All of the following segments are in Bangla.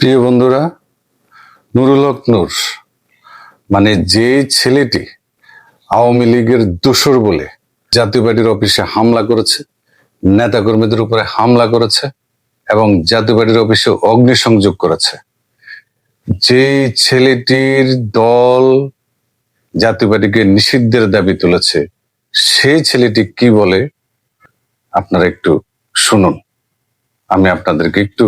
প্রিয় বন্ধুরা, নুরুল হক নূর মানে যে ছেলেটি আওয়ামী লীগের দোসর বলে জাতীয় পার্টির অফিসে হামলা করেছে, নেতাকর্মীদের উপরে হামলা করেছে এবং জাতীয় পার্টির অফিসে অগ্নিসংযোগ করেছে যে ছেলেটির দল জাতীয় পার্টিকে নিষিদ্ধের দাবি তুলেছে, সেই ছেলেটি কি বলে আপনারা একটু শুনুন। আমি আপনাদেরকে একটু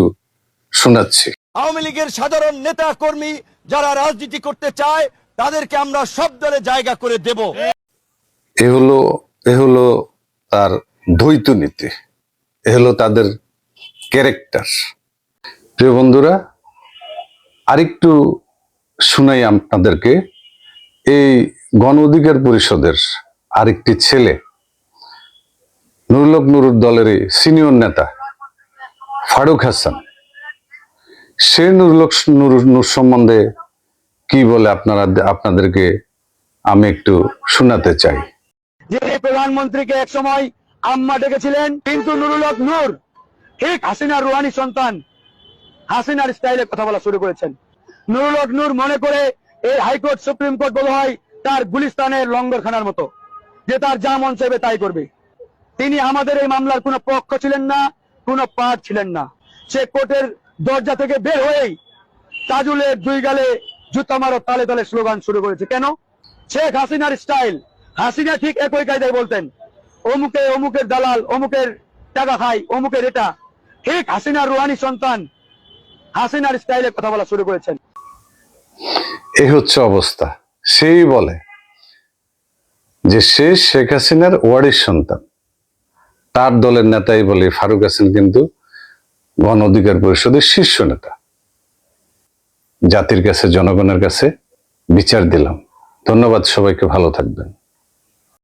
শোনাচ্ছি। আওয়ামী লীগের সাধারণ নেতা কর্মী যারা রাজনীতি করতে চায়, তাদেরকে আমরা সব দলে জায়গা করে দেব। এ হলো এ হলো তার দ্বৈত নীতি এ হলো তাদের ক্যারেক্টার। প্রিয় বন্ধুরা, আরেকটু শুনাই আপনাদেরকে। এই গণ অধিকার পরিষদের আরেকটি ছেলে নুরুলক নুরুর দলের সিনিয়র নেতা ফারুক হাসান। সে নুরুলক নুর সম্বন্ধে কি বলে আপনারা, আপনাদেরকে আমি একটু শোনাতে চাই। যে প্রধানমন্ত্রীকে এক সময় আম্মা ডেকেছিলেন, কিন্তু নুরুল হক নূর, ঠিক হাসিনার রুহানি সন্তান, হাসিনার স্টাইলে কথা বলা শুরু করেছেন। নুরুল হক নূর মনে করে এই হাইকোর্ট, সুপ্রিম কোর্ট বলা হয় তার গুলিস্তানের লঙ্গরখানার মতো, যে তার যা মন চাইবে তাই করবে। তিনি আমাদের এই মামলার কোনো পক্ষ ছিলেন না, কোনো পার্ট ছিলেন না। সে কোর্টের দরজা থেকে বের হয়েই তাজুলের দুই গালে জুতা মারো, তালে তালে স্লোগান শুরু করেছে। কেন? শেখ হাসিনার স্টাইল। হাসিনা ঠিক একই কায়দায় বলতেন, অমুকে অমুকের দালাল, অমুকের টাকা খাই, অমুকের এটা। ঠিক হাসিনার রুহানি সন্তান হাসিনার স্টাইলে কথা বলা শুরু করেছেন। এই হচ্ছে অবস্থা। সেই বলে যে সে শেখ হাসিনার ওয়ারির সন্তান। তার দলের নেতাই বলে ফারুক হাসান কিন্তু গণ অধিকার পরিষদের শীর্ষ নেতা। জাতির কাছে, জনগণের কাছে বিচার দিলাম। ধন্যবাদ সবাইকে, ভালো থাকবেন।